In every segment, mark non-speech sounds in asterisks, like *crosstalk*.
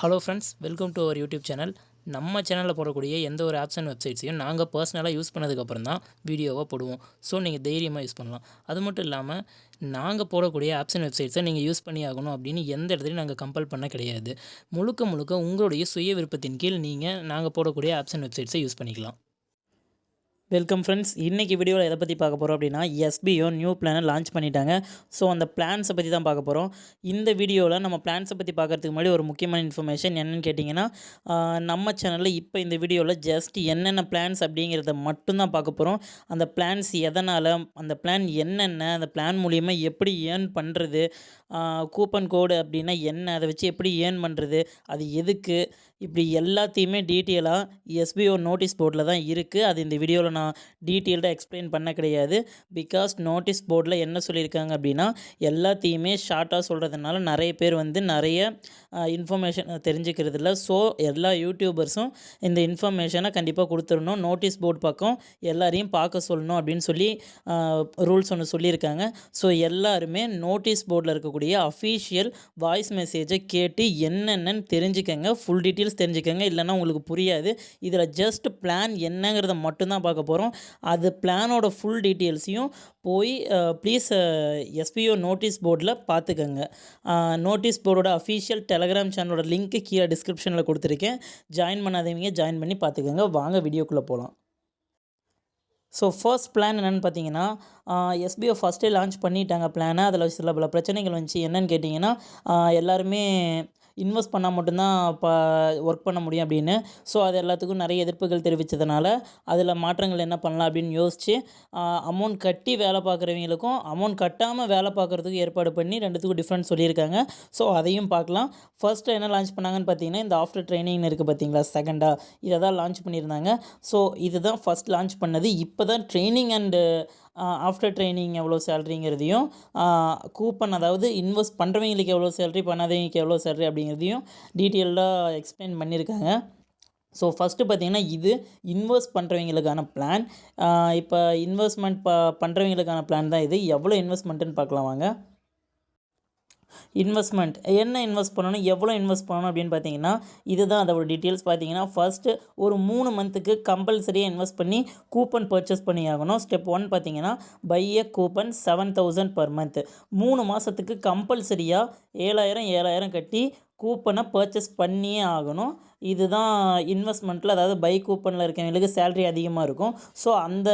Hello friends welcome to our YouTube channel நம்ம சேனலில் போடக்கூடிய எந்த ஒரு ஆப்ஸ் அண்ட் வெப்சைட்ஸையும் நாங்கள் பர்சனலாக யூஸ் பண்ணதுக்கப்புறம் தான் வீடியோவாக போடுவோம். ஸோ நீங்கள் தைரியமாக யூஸ் பண்ணலாம். அது மட்டும் இல்லாமல் நாங்கள் போடக்கூடிய ஆப்ஸ் அண்ட் வெப்சைட்ஸை நீங்கள் யூஸ் பண்ணி ஆகணும் அப்படின்னு எந்த இடத்துலையும் நாங்கள் கம்பல் பண்ண கிடையாது. முழுக்க முழுக்க உங்களுடைய சுய விருப்பத்தின் கீழ் நீங்கள் நாங்கள் போடக்கூடிய ஆப்ஸ் அண்ட் வெப்சைட்ஸை யூஸ் பண்ணிக்கலாம். வெல்கம் ஃப்ரெண்ட்ஸ் இன்றைக்கி வீடியோவில் எதை பற்றி பார்க்க போகிறோம் அப்படின்னா எஸ்பிஓ நியூ பிளானை லான்ச் பண்ணிட்டாங்க. ஸோ அந்த பிளான்ஸை பற்றி தான் பார்க்க போகிறோம் இந்த வீடியோவில் நம்ம பிளான்ஸை பற்றி பார்க்கறதுக்கு முன்னாடி ஒரு முக்கியமான இன்ஃபர்மேஷன் என்னென்னு கேட்டிங்கன்னா நம்ம சேனலில் இப்போ இந்த வீடியோவில் ஜஸ்ட் என்னென்ன பிளான்ஸ் அப்படிங்கிறத மட்டும்தான் பார்க்க போகிறோம் அந்த பிளான்ஸ் எதனால் அந்த பிளான் என்னென்ன அந்த பிளான் மூலியமாக எப்படி ஏர்ன் பண்ணுறது கூப்பன் கோடு அப்படின்னா என்ன? அதை வச்சு எப்படி ஏர்ன் பண்ணுறது அது எதுக்கு? இப்படி எல்லாத்தையுமே டீட்டெயிலாக எஸ்பிஓ நோட்டீஸ் போர்டில் தான் இருக்குது அது இந்த வீடியோவில் நான் டீட்டெயில்டாக எக்ஸ்பிளைன் பண்ண கிடையாது. பிகாஸ் நோட்டீஸ் போர்டில் என்ன சொல்லியிருக்காங்க அப்படின்னா எல்லாத்தையுமே ஷார்ட்டாக சொல்கிறதுனால நிறைய பேர் வந்து நிறைய இன்ஃபர்மேஷன் தெரிஞ்சுக்கிறது இல்லை. ஸோ எல்லா யூடியூபர்ஸும் இந்த இன்ஃபர்மேஷனை கண்டிப்பாக கொடுத்துடணும். நோட்டீஸ் போர்டு பக்கம் எல்லாரையும் பார்க்க சொல்லணும் அப்படின்னு சொல்லி ரூல்ஸ் ஒன்று சொல்லியிருக்காங்க. ஸோ எல்லாருமே நோட்டீஸ் போர்டில் இருக்கக்கூடிய அஃபீஷியல் வாய்ஸ் மெசேஜை கேட்டு என்னென்னு தெரிஞ்சுக்கங்க. ஃபுல் டீட்டெயில்ஸ் தெரிஞ்சுக்கங்க. இல்லைன்னா உங்களுக்கு புரியாது. இதில் ஜஸ்ட் பிளான் என்னங்கிறத மட்டும்தான் பார்க்க போகிறோம் அது பிளானோட ஃபுல் டீட்டெயில்ஸையும் போய் ப்ளீஸ் எஸ்பிஓ நோட்டீஸ் போர்டில் பார்த்துக்கங்க. நோட்டீஸ் போர்டோட அஃபீஷியல் டெலகிராம் சேனலோட லிங்க்கு கீழே டிஸ்கிரிப்ஷனில் கொடுத்துருக்கேன். ஜாயின் பண்ணாதவங்க ஜாயின் பண்ணி பார்த்துக்கங்க. வாங்க வீடியோக்குள்ளே போகலாம் ஸோ ஃபர்ஸ்ட் பிளான் என்னென்னு பார்த்தீங்கன்னா எஸ்பிஓ ஃபஸ்ட்டே லான்ச் பண்ணிட்டாங்க பிளானை அதில் சில பல பிரச்சனைகள் வந்துச்சு. என்னன்னு கேட்டிங்கன்னா எல்லாருமே இன்வெஸ்ட் பண்ணால் மட்டும்தான் இப்போ ஒர்க் பண்ண முடியும் அப்படின்னு. ஸோ அது எல்லாத்துக்கும் நிறைய எதிர்ப்புகள் தெரிவித்ததுனால அதில் மாற்றங்கள் என்ன பண்ணலாம் அப்படின்னு யோசித்து அமௌண்ட் கட்டி வேலை பார்க்குறவங்களுக்கும் அமௌண்ட் கட்டாமல் வேலை பார்க்குறதுக்கும் ஏற்பாடு பண்ணி ரெண்டுத்துக்கும் டிஃப்ரெண்ட் சொல்லியிருக்காங்க. ஸோ அதையும் பார்க்கலாம். ஃபர்ஸ்ட் என்ன லான்ச் பண்ணாங்கன்னு பார்த்தீங்கன்னா இந்த ஆஃப்டர் ட்ரைனிங் இருக்குது பார்த்தீங்களா செகண்டாக இதை தான் லான்ச் பண்ணியிருந்தாங்க. ஸோ இதுதான் ஃபஸ்ட் லான்ச் பண்ணது. இப்போ தான் ட்ரைனிங் அண்டு ஆஃப்டர் ட்ரைனிங் எவ்வளோ சேலரிங்கிறதையும் கூப்பன் அதாவது இன்வெஸ்ட் பண்ணுறவங்களுக்கு எவ்வளோ சேலரி பண்ணாதவங்களுக்கு எவ்வளோ சேலரி அப்படிங்கிறதையும் டீட்டெயில்டாக எக்ஸ்பிளைன் பண்ணியிருக்காங்க. ஸோ ஃபஸ்ட்டு பார்த்தீங்கன்னா இது இன்வெஸ்ட் பண்ணுறவங்களுக்கான பிளான் இப்போ இன்வெஸ்ட்மெண்ட் ப பண்ணுறவங்களுக்கான பிளான் தான் இது. எவ்வளோ இன்வெஸ்ட்மெண்ட்டுன்னு பார்க்கலாம் வாங்க. இன்வெஸ்ட்மெண்ட். என்ன இன்வெஸ்ட் பண்ணணும்? எவ்வளோ இன்வெஸ்ட் பண்ணணும் அப்படின்னு பார்த்தீங்கன்னா இதுதான் அதோட டீட்டெயில்ஸ். பார்த்தீங்கன்னா ஃபஸ்ட்டு ஒரு மூணு மந்த்துக்கு கம்பல்சரியாக இன்வெஸ்ட் பண்ணி கூப்பன் பர்ச்சேஸ் பண்ணி ஆகணும் ஸ்டெப் ஒன் பார்த்தீங்கன்னா buy a coupon seven thousand per month மூணு மாதத்துக்கு கம்பல்சரியாக ஏழாயிரம் ஏழாயிரம் கட்டி கூப்பனை பர்ச்சேஸ் பண்ணியே ஆகணும். இதுதான் இன்வெஸ்ட்மெண்ட்டில் அதாவது பை கூப்பனில் இருக்கவங்களுக்கு சேல்ரி அதிகமாக இருக்கும். ஸோ அந்த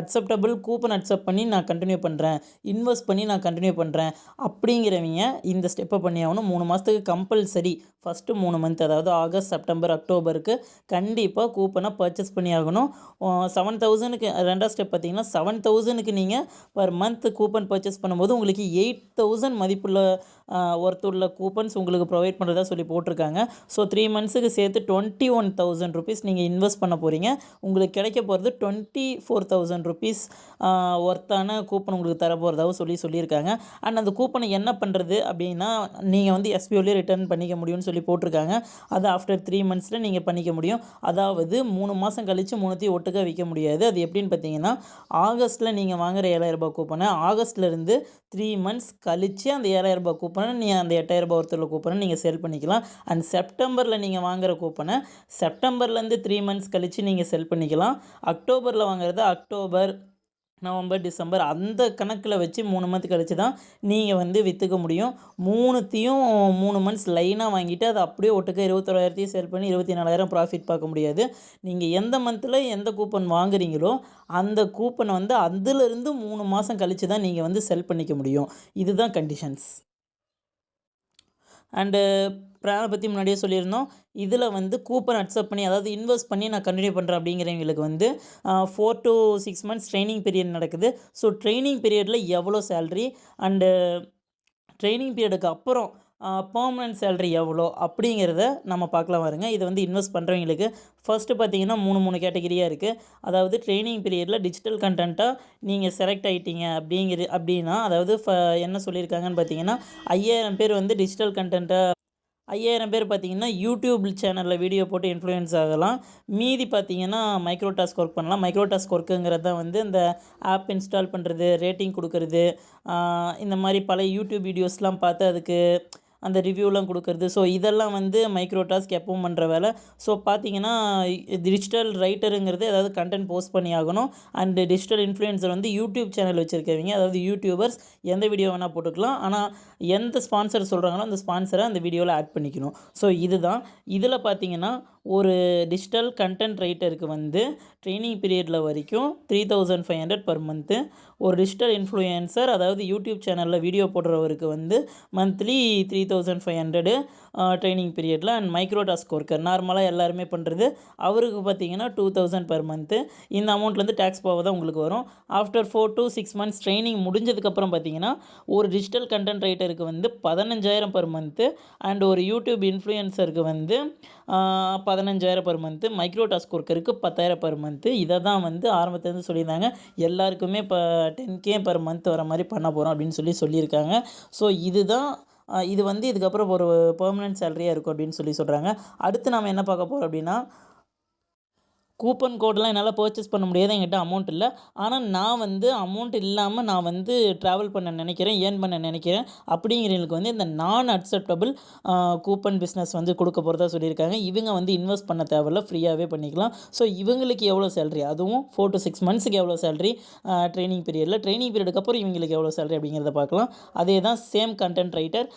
அக்செப்டபிள் கூப்பன் அக்செப்ட் பண்ணி நான் கண்டினியூ பண்ணுறேன் இன்வெஸ்ட் பண்ணி நான் கண்டினியூ பண்ணுறேன் அப்படிங்கிறவங்க இந்த ஸ்டெப்பை பண்ணி ஆகணும். மூணு மாதத்துக்கு கம்பல்சரி ஃபஸ்ட்டு மூணு மந்த் அதாவது ஆகஸ்ட் செப்டம்பர் அக்டோபருக்கு கண்டிப்பாக கூப்பனை பர்ச்சேஸ் பண்ணி ஆகணும். செவன் தௌசண்ட்க்கு ரெண்டாவது ஸ்டெப் பார்த்தீங்கன்னா செவன் தௌசண்ட்க்கு நீங்கள் பர் மந்த் கூப்பன் பர்ச்சேஸ் பண்ணும்போது உங்களுக்கு எயிட் தௌசண்ட் மதிப்புள்ள ஒருத்தருள்ள கூப்பன்ஸ் உங்களுக்கு ப்ரொவைட் பண்ணுறதா சொல்லி போட்டிருக்காங்க. ஸோ த்ரீ மந்த்ஸுக்கு சேர்த்து டுவெண்ட்டி ஒன் தௌசண்ட் ருபீஸ் நீங்கள் இன்வெஸ்ட் பண்ண போகிறீங்க உங்களுக்கு கிடைக்க போகிறது டுவெண்ட்டி ஃபோர் தௌசண்ட் ருபீஸ் ஒர்த்தான கூப்பன் உங்களுக்கு தர போகிறதாவும் சொல்லி சொல்லியிருக்காங்க. அண்ட் அந்த கூப்பனை என்ன பண்ணுறது அப்படின்னா நீங்கள் வந்து எஸ்பிஓலேயே ரிட்டர்ன் பண்ணிக்க முடியும்னு சொல்லி போட்டிருக்காங்க. அது ஆஃப்டர் த்ரீ மந்த்ஸில் நீங்கள் பண்ணிக்க முடியும். அதாவது மூணு மாதம் கழித்து மூணுத்தையும் ஒட்டுக்க விற்க முடியாது. அது எப்படின்னு பார்த்தீங்கன்னா ஆகஸ்ட்டில் நீங்கள் வாங்குகிற ஏழாயிரம் ரூபாய் கூப்பனை ஆகஸ்ட்லேருந்து த்ரீ மந்த்ஸ் கழித்து அந்த ஏழாயிரரூபா கூப்பன் கூப்பனை நீங்கள் அந்த எட்டாயிரரூபா ஒருத்தரில் கூப்பனை நீங்கள் சேல் பண்ணிக்கலாம். அண்ட் செப்டம்பரில் நீங்கள் வாங்குகிற கூப்பனை செப்டம்பர்லேருந்து த்ரீ மந்த்ஸ் கழித்து நீங்கள் செல் பண்ணிக்கலாம். அக்டோபரில் வாங்குறது அக்டோபர் நவம்பர் டிசம்பர் அந்த கணக்கில் வச்சு மூணு மந்த் கழிச்சு தான் நீங்கள் வந்து விற்றுக்க முடியும். மூணுத்தையும் மூணு மந்த்ஸ் லைனாக வாங்கிட்டு அதை அப்படியே ஒட்டுக்க இருபத்தொராயிரத்தையும் சேல் பண்ணி இருபத்தி நாலாயிரம் ப்ராஃபிட் பார்க்க முடியாது. நீங்கள் எந்த மந்தில் எந்த கூப்பன் வாங்குறீங்களோ அந்த கூப்பனை வந்து அதிலிருந்து மூணு மாதம் கழித்து தான் நீங்கள் வந்து செல் பண்ணிக்க முடியும். இதுதான் கண்டிஷன்ஸ் அண்டு பிளானை பற்றி முன்னாடியே சொல்லியிருந்தோம். இதில் வந்து கூப்பன் அக்செப்ட் பண்ணி அதாவது இன்வெஸ்ட் பண்ணி நான் கண்டினியூ பண்ணுறேன் அப்படிங்கிறவங்களுக்கு வந்து four to six months training period நடக்குது. ஸோ ட்ரைனிங் பீரியடில் எவ்வளோ சேல்ரி அண்டு ட்ரைனிங் பீரியடுக்கு அப்புறம் பர்மனன்ட் சேலரி எவ்வளோ அப்படிங்கிறத நம்ம பார்க்கலாம் வருங்க இது வந்து இன்வெஸ்ட் பண்ணுறவங்களுக்கு ஃபஸ்ட்டு பார்த்தீங்கன்னா மூணு மூணு கேட்டகரியாக இருக்குது அதாவது ட்ரைனிங் பீரியடில் டிஜிட்டல் கண்டென்ட்டாக நீங்கள் செலக்ட் ஆகிட்டீங்க அப்படிங்கிற அப்படின்னா அதாவது ஃப என்ன சொல்லியிருக்காங்கன்னு பார்த்தீங்கன்னா ஐயாயிரம் பேர் வந்து டிஜிட்டல் கண்டென்ட்டை ஐயாயிரம் பேர் பார்த்தீங்கன்னா யூடியூப் சேனலில் வீடியோ போட்டு இன்ஃப்ளூயன்ஸ் ஆகலாம். மீதி பார்த்தீங்கன்னா மைக்ரோ டாஸ்க் ஒர்க் பண்ணலாம். மைக்ரோ டாஸ்க் ஒர்க்குங்கிறது தான் வந்து இந்த ஆப் இன்ஸ்டால் பண்ணுறது ரேட்டிங் கொடுக்கறது இந்த மாதிரி பல யூடியூப் வீடியோஸ்லாம் பார்த்து அதுக்கு அந்த ரிவ்யூலாம் கொடுக்கறது. ஸோ இதெல்லாம் வந்து மைக்ரோ டாஸ்க் எப்பவும் பண்ணுற வேலை. ஸோ பார்த்தீங்கன்னா டிஜிட்டல் ரைட்டருங்கிறது அதாவது கண்டென்ட் போஸ்ட் பண்ணி ஆகணும். அண்ட் டிஜிட்டல் இன்ஃப்ளூயன்சர் வந்து யூடியூப் சேனல் வச்சுருக்கவங்க அதாவது யூடியூபர்ஸ் எந்த வீடியோ வேணால் போட்டுக்கலாம். ஆனால் எந்த ஸ்பான்சர் சொல்கிறாங்களோ அந்த ஸ்பான்சரை அந்த வீடியோவில் ஆட் பண்ணிக்கணும். ஸோ இதுதான். இதில் பார்த்தீங்கன்னா ஒரு டிஜிட்டல் கண்டென்ட் ரைட்டருக்கு வந்து ட்ரைனிங் பீரியடில் வரைக்கும் three thousand five hundred per month ஒரு டிஜிட்டல் இன்ஃப்ளூயன்சர் அதாவது யூடியூப் சேனலில் வீடியோ போடுறவருக்கு வந்து monthly three thousand five hundred training பீரியடில் அண்ட் மைக்ரோ டாஸ்க் ஒர்க்கர் நார்மலாக எல்லாருமே பண்ணுறது அவருக்கு பார்த்தீங்கன்னா டூ தௌசண்ட் பர் மந்த்து இந்த அமௌண்ட்லேருந்து டேக்ஸ் போக தான் உங்களுக்கு வரும். After four to six months training முடிஞ்சதுக்கப்புறம் பார்த்தீங்கன்னா ஒரு டிஜிட்டல் கண்டென்ட் ரைட்டருக்கு வந்து பதினஞ்சாயிரம் பர் மந்த்து அண்ட் ஒரு யூடியூப் இன்ஃப்ளூயன்சருக்கு வந்து பதினஞ்சாயிரம் பர் மந்த்து மைக்ரோ டாஸ்க் ஒர்க்கருக்கு பத்தாயிரம் பர் மந்த்து இதை தான் வந்து ஆரம்பத்துலேருந்து சொல்லியிருந்தாங்க. எல்லாருக்குமே இப்போ டென் கே பர் மந்த் வர மாதிரி பண்ண போகிறோம் அப்படின்னு சொல்லி சொல்லியிருக்காங்க. ஸோ இதுதான் இது வந்து இதுக்கப்புறம் ஒரு பெர்மனன்ட் சேலரியாக இருக்கும் அப்படின்னு சொல்லி சொல்கிறாங்க அடுத்து நாம் என்ன பார்க்க போகிறோம் அப்படின்னா கூப்பன் கோடெலாம் என்னால் பர்ச்சேஸ் பண்ண முடியாது என்கிட்ட அமௌண்ட் இல்லை. ஆனால் நான் வந்து அமௌண்ட் இல்லாமல் நான் வந்து ட்ராவல் பண்ண நினைக்கிறேன் ஏர்ன் பண்ண நினைக்கிறேன். அப்படிங்கிறவங்களுக்கு வந்து இந்த நான் அக்செப்டபிள் கூப்பன் பிஸ்னஸ் வந்து கொடுக்க போகிறதா சொல்லியிருக்காங்க. இவங்க வந்து இன்வெஸ்ட் பண்ண தேவையில்ல ஃப்ரீயாகவே பண்ணிக்கலாம். ஸோ இவங்களுக்கு எவ்வளோ சேலரி அதுவும் ஃபோர் டு சிக்ஸ் மந்த்ஸுக்கு எவ்வளோ சேலரி ட்ரைனிங் பீரியடில் ட்ரைனிங் பீரியடுக்கு அப்புறம் இவங்களுக்கு எவ்வளோ சேலரி அப்படிங்கிறத பார்க்கலாம். அதே தான் சேம் கண்டென்ட் ரைட்டர்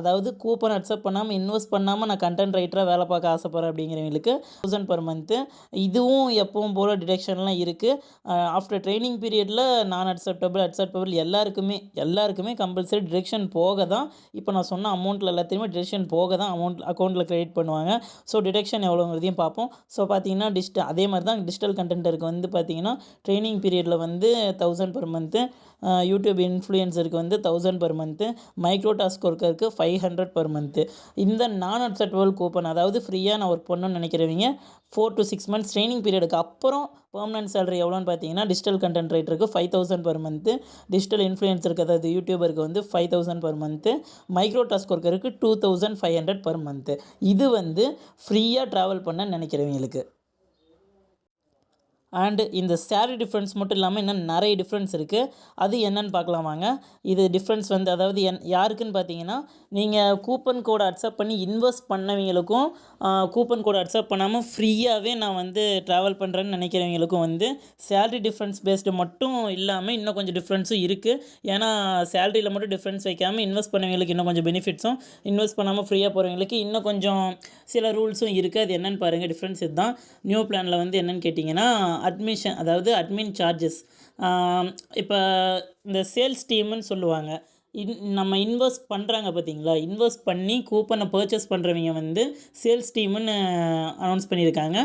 அதாவது கூப்பன் அக்செப்ட் பண்ணாமல் இன்வெஸ்ட் பண்ணாமல் நான் கண்டென்ட் ரைட்டராக வேலை பார்க்க ஆசைப்பட்றேன் அப்படிங்கிறவங்களுக்கு தௌசண்ட் பர் மந்த்து இதுவும் எப்பவும் போல் டிடெக்ஷன்லாம் இருக்குது ஆஃப்டர் ட்ரைனிங் பீரியடில் நான் அக்செப்டபிள் அக்செப்டபிள் எல்லாருக்குமே எல்லாருக்குமே கம்பல்சரி டிடெக்ஷன் போக தான் இப்போ நான் சொன்ன அமௌண்ட்டில் எல்லாத்தையுமே டிடெக்ஷன் போக தான் அமௌண்ட் அக்கௌண்ட்டில் க்ரெடிட் பண்ணுவாங்க. ஸோ டிடெக்ஷன் எவ்வளோங்கிறதையும் பார்ப்போம். ஸோ பார்த்தீங்கன்னா டிஜிட்டல் அதே மாதிரி தான் டிஜிட்டல் கண்டென்ட்டருக்கு வந்து பார்த்தீங்கன்னா ட்ரைனிங் பீரியடில் வந்து தௌசண்ட் பர் மந்த்து யூடியூப் இன்ஃப்ளூயன்சருக்கு வந்து thousand per month micro task ஒர்க்கருக்கு five hundred per month இந்த நான் அக்செப்டபிள் கூப்பன் அதாவது ஃப்ரீயாக நான் ஒர்க் பண்ணணும்னு நினைக்கிறவங்க four to six months training பீரியடுக்கு அப்புறம் பெர்மனன்ட் சேலரி எவ்வளோன்னு பார்த்தீங்கன்னா digital content ரைட்டருக்கு five thousand per month digital இன்ஃப்ளூயன்சருக்கு அதாவது யூடியூபருக்கு வந்து five thousand per month micro task ஒர்க்கருக்கு two thousand five hundred per month இது வந்து ஃப்ரீயாக ட்ராவல் பண்ண நினைக்கிறவங்களுக்கு. அண்டு இந்த சேலரி டிஃப்ரென்ஸ் மட்டும் இல்லாமல் இன்னும் நிறைய டிஃப்ரென்ஸ் இருக்குது அது என்னன்னு பார்க்கலாம் வாங்க. இது டிஃப்ரென்ஸ் வந்து அதாவது என் யாருக்குன்னு பார்த்தீங்கன்னா நீங்கள் கூப்பன் கோடை அக்செப்ட் பண்ணி இன்வெஸ்ட் பண்ணவங்களுக்கும் கூப்பன் கோடை அக்செப்ட் பண்ணாமல் ஃப்ரீயாகவே நான் வந்து ட்ராவல் பண்ணுறேன்னு நினைக்கிறவங்களுக்கும் வந்து சேலரி டிஃப்ரென்ஸ் பேஸ்டு மட்டும் இல்லாமல் இன்னும் கொஞ்சம் டிஃப்ரென்ஸும் இருக்குது ஏன்னா சேலரியில் மட்டும் டிஃப்ரென்ஸ் வைக்காமல் இன்வெஸ்ட் பண்ணவங்களுக்கு இன்னும் கொஞ்சம் பெனிஃபிட்ஸும் இன்வெஸ்ட் பண்ணாமல் ஃப்ரீயாக போகிறவங்களுக்கு இன்னும் கொஞ்சம் சில ரூல்ஸும் இருக்குது அது என்னென்னு பாருங்கள் டிஃப்ரென்ஸ் இதுதான். நியூ பிளானில் வந்து என்னென்னு கேட்டிங்கன்னா அட்மிஷன் அதாவது அட்மின் சார்ஜஸ் இப்போ இந்த சேல்ஸ் டீம்னு சொல்லுவாங்க. இன் நம்ம இன்வெஸ்ட் பண்ணுறாங்க பார்த்தீங்களா இன்வெஸ்ட் பண்ணி கூப்பனை பர்ச்சேஸ் பண்ணுறவங்க வந்து சேல்ஸ் டீம்னு அனௌன்ஸ் பண்ணியிருக்காங்க.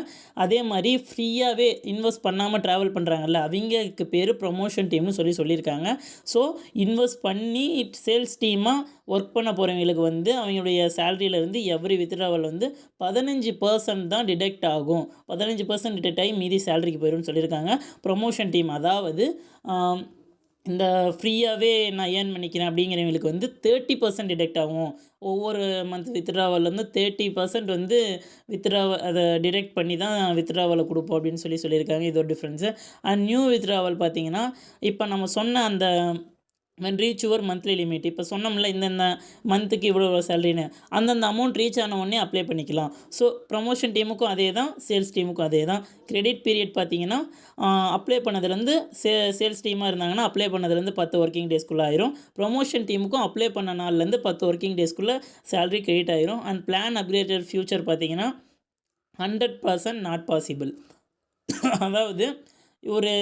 அதே மாதிரி ஃப்ரீயாகவே இன்வெஸ்ட் பண்ணாமல் ட்ராவல் பண்ணுறாங்கல்ல அவங்களுக்கு பேர் ப்ரொமோஷன் டீம்னு சொல்லி சொல்லியிருக்காங்க. ஸோ இன்வெஸ்ட் பண்ணி சேல்ஸ் டீமாக ஒர்க் பண்ண போகிறவங்களுக்கு வந்து அவங்களுடைய சேலரியிலேருந்து எவ்ரி வித்ட்ராவல் வந்து பதினஞ்சு பர்சன்ட் தான் டிடெக்ட் ஆகும். பதினஞ்சு பர்சன்ட் டிடெக்ட் ஆகி மீதி சேலரிக்கு போயிடும்னு சொல்லியிருக்காங்க. ப்ரொமோஷன் டீம் அதாவது இந்த ஃப்ரீயாகவே நான் ஏர்ன் பண்ணிக்கிறேன் அப்படிங்கிறவங்களுக்கு வந்து தேர்ட்டி பர்சன்ட் டிடெக்ட் ஆகும். ஒவ்வொரு மந்த் வித்ட்ராவல்லேருந்து தேர்ட்டி பர்சன்ட் வந்து வித்ட்ராவல் அதை டிடெக்ட் பண்ணி தான் வித்ட்ராவலை கொடுப்போம் அப்படின்னு சொல்லி சொல்லியிருக்காங்க. இது ஒரு டிஃப்ரென்ஸு அண்ட் நியூ வித்ட்ராவல் பார்த்தீங்கன்னா இப்போ நம்ம சொன்ன அந்த when reach your monthly limit இப்போ சொன்னோம்ல இந்தந்த மந்த்துக்கு இவ்வளோ சேலரின்னு அந்தந்த அமௌண்ட் ரீச் ஆன உடனே அப்ளை பண்ணிக்கலாம். ஸோ ப்ரமோஷன் டீமுக்கும் அதே தான் சேல்ஸ் டீமுக்கும் அதே தான். கிரெடிட் பீரியட் பார்த்தீங்கன்னா அப்ளை பண்ணதுலேருந்து சே சேல்ஸ் டீமாக இருந்தாங்கன்னா அப்ளை பண்ணதுலேருந்து பத்து ஒர்க்கிங் டேஸ்க்குள்ளே ஆயிரும். ப்ரொமோஷன் டீமுக்கும் அப்ளை பண்ண நாள்லேருந்து பத்து ஒர்க்கிங் டேஸ்க்குள்ளே சேலரி கிரெடிட் ஆயிரும். அண்ட் பிளான் அப்கிரேட்டட் ஃபியூச்சர் பார்த்தீங்கன்னா ஹண்ட்ரட் பர்சன்ட் நாட் பாசிபிள் அதாவது ஒரு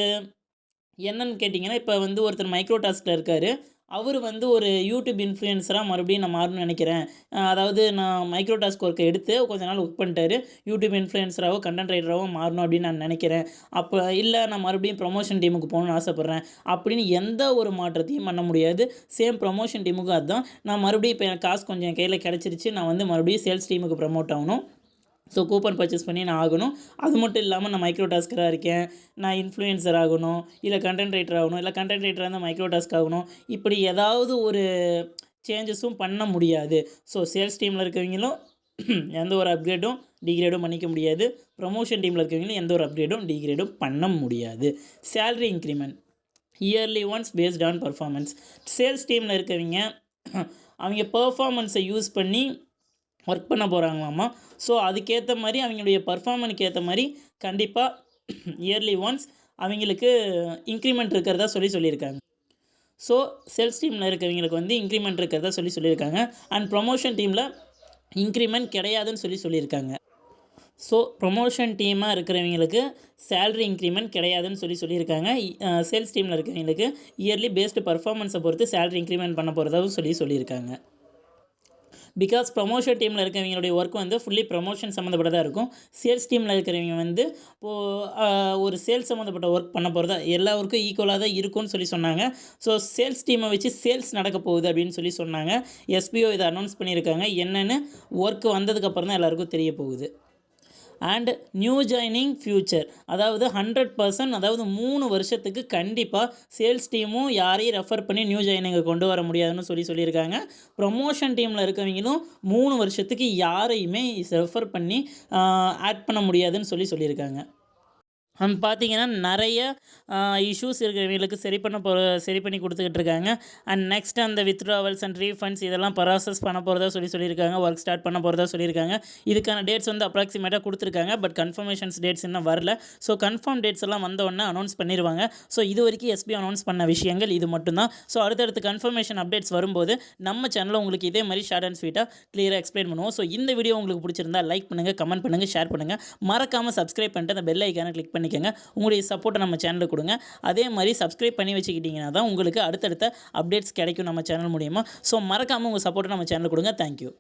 என்னன்னு கேட்டிங்கன்னா இப்போ வந்து ஒருத்தர் மைக்ரோ டாஸ்கில் இருக்கார். அவர் வந்து ஒரு யூடியூப் இன்ஃப்ளூயன்ஸராக மறுபடியும் நான் மாறணும்னு நினைக்கிறேன். அதாவது நான் மைக்ரோ டாஸ்க் ஒர்க்கை எடுத்து கொஞ்ச நாள் ஒர்க் பண்ணிட்டாரு. யூடியூப் இன்ஃப்ளூயன்ஸராகவோ கண்டென்ட் ரைட்டராகவோ மாறணும் அப்படின்னு நான் நினைக்கிறேன். அப்போ இல்லை நான் மறுபடியும் ப்ரொமோஷன் டீமுக்கு போகணும்னு ஆசைப்பட்றேன். அப்படின்னு எந்த ஒரு மாற்றத்தையும் பண்ண முடியாது. சேம் ப்ரொமோஷன் டீமுக்கும் அதுதான் நான் மறுபடியும் இப்போ எனக்கு காசு கொஞ்சம் கையில் கிடச்சிருச்சு. நான் வந்து மறுபடியும் சேல்ஸ் டீமுக்கு ப்ரமோட் ஆகணும். ஸோ கூப்பன் பர்ச்சேஸ் பண்ணி நான் ஆகணும். அது மட்டும் இல்லாமல் நான் மைக்ரோ டாஸ்கராக இருக்கேன். நான் இன்ஃப்ளூயன்சர் ஆகணும். இல்லை கண்டென்ட் ரைட்டர் ஆகணும். இல்லை கண்டென்ட் ரைட்டராக இருந்தால் மைக்ரோ டாஸ்க் ஆகணும். இப்படி ஏதாவது ஒரு சேஞ்சஸும் பண்ண முடியாது. ஸோ சேல்ஸ் டீமில் இருக்கிறவங்களும் எந்த ஒரு அப்கிரேடும் டிகிரேடும் பண்ணிக்க முடியாது. ப்ரொமோஷன் டீமில் இருக்கிறவங்களும் எந்த ஒரு அப்கிரேடும் டிகிரேடும் பண்ண முடியாது. Salary increment yearly once based on performance sales டீமில் இருக்கவங்க *clears throat* அவங்க பர்ஃபார்மன்ஸை யூஸ் பண்ணி ஒர்க் பண்ண போகிறாங்களாம்மா ஸோ அதுக்கேற்ற மாதிரி அவங்களுடைய பர்ஃபார்மனுக்கு ஏற்ற மாதிரி கண்டிப்பாக இயர்லி ஒன்ஸ் அவங்களுக்கு இன்க்ரிமெண்ட் இருக்கிறதா சொல்லி சொல்லியிருக்காங்க. ஸோ சேல்ஸ் டீமில் இருக்கிறவங்களுக்கு வந்து இன்க்ரிமெண்ட் இருக்கிறதா சொல்லி சொல்லியிருக்காங்க. அண்ட் ப்ரொமோஷன் டீமில் இன்க்ரிமெண்ட் கிடையாதுன்னு சொல்லி சொல்லியிருக்காங்க. ஸோ ப்ரொமோஷன் டீமாக இருக்கிறவங்களுக்கு சேலரி இன்க்ரிமெண்ட் கிடையாதுன்னு சொல்லி சொல்லியிருக்காங்க. சேல்ஸ் டீமில் இருக்கிறவங்களுக்கு இயர்லி பேஸ்டு பர்ஃபார்மன்ஸை பொறுத்து சேலரி இன்க்ரிமெண்ட் பண்ண போகிறதாவும் சொல்லி சொல்லியிருக்காங்க. பிகாஸ் ப்ரொமோஷன் டீமில் இருக்கிறவங்களுடைய ஒர்க் வந்து ஃபுல்லி ப்ரொமோஷன் சம்மந்தப்பட்டதாக இருக்கும். சேல்ஸ் டீமில் இருக்கிறவங்க வந்து இப்போது ஒரு சேல்ஸ் சம்மந்தப்பட்ட ஒர்க் பண்ண போகிறதா எல்லா ஒர்க்கும் ஈக்குவலாக தான் இருக்கும்னு சொல்லி சொன்னாங்க. ஸோ சேல்ஸ் டீமை வச்சு சேல்ஸ் நடக்க போகுது அப்படின்னு சொல்லி சொன்னாங்க. எஸ்பிஓ இதை அனௌன்ஸ் பண்ணியிருக்காங்க. என்னென்னு ஒர்க் வந்ததுக்கப்புறம் தான் எல்லாருக்கும் தெரிய போகுது. அண்ட் நியூ ஜாயினிங் ஃப்யூச்சர் அதாவது ஹண்ட்ரட் பர்சன்ட் அதாவது மூணு வருஷத்துக்கு கண்டிப்பாக சேல்ஸ் டீமும் யாரையும் ரெஃபர் பண்ணி நியூ ஜாயினிங்கை கொண்டு வர முடியாதுன்னு சொல்லி சொல்லியிருக்காங்க. ப்ரொமோஷன் டீமில் இருக்கவங்களும் மூணு வருஷத்துக்கு யாரையுமே ரெஃபர் பண்ணி ஆட் பண்ண முடியாதுன்னு சொல்லி சொல்லியிருக்காங்க. பார்த்தீங்கன்னா நிறைய இஷ்யூஸ் இருக்கிறவங்களுக்கு சரி பண்ண போகிற சரி பண்ணி கொடுத்துக்கிட்டு இருக்காங்க. அண்ட் நெக்ஸ்ட் அந்த வித்ட்ராவல்ஸ் அண்ட் ரீஃபண்ட்ஸ் இதெல்லாம் ப்ராசஸ் பண்ண போகிறதா சொல்லி சொல்லியிருக்காங்க ஒர்க் ஸ்டார்ட் பண்ண போகிறதா சொல்லியிருக்காங்க. இதுக்கான டேட்ஸ் வந்து அப்ராக்சிமேட்டாக கொடுத்துருக்காங்க பட் கன்ஃபர்மேஷன்ஸ் டேட்ஸ் இன்னும் வரல. ஸோ கன்ஃபார்ம் டேட்ஸ் எல்லாம் வந்தவொடனே அனௌன்ஸ் பண்ணிடுவாங்க ஸோ இது வரைக்கும் எஸ்பி அனௌன்ஸ் பண்ண விஷயங்கள் இது மட்டும்தான். ஸோ அடுத்தடுத்து கன்ஃபர்மேஷன் அப்டேட்ஸ் வரும்போது நம்ம சேனலில் உங்களுக்கு இதே மாதிரி ஷார்ட் அண்ட் ஸ்வீட்டாக கிளியராக எக்ஸ்பிளைன் பண்ணுவோம். ஸோ இந்த வீடியோ உங்களுக்கு பிடிச்சிருந்தா லைக் பண்ணுங்கள் கமெண்ட் பண்ணுங்கள் ஷேர் பண்ணுங்கள் மறக்காமல் சப்ஸ்கிரைப் பண்ணிட்டு அந்த பெல் ஐக்கானை கிளிக் பண்ணிக்கோங்க உங்களுடைய சப்போர்ட்டை நம்ம சேனலுக்கு கொடுங்க. அதே மாதிரி சப்ஸ்கிரைப் பண்ணி வச்சுக்கிட்டிங்கன்னா தான் உங்களுக்கு அடுத்தடுத்த அப்டேட்ஸ் கிடைக்கும் நம்ம சேனல் மூலியமாக ஸோ மறக்காமல் உங்கள் சப்போர்ட்டை நம்ம சேனலுக்கு கொடுங்க. தேங்க்யூ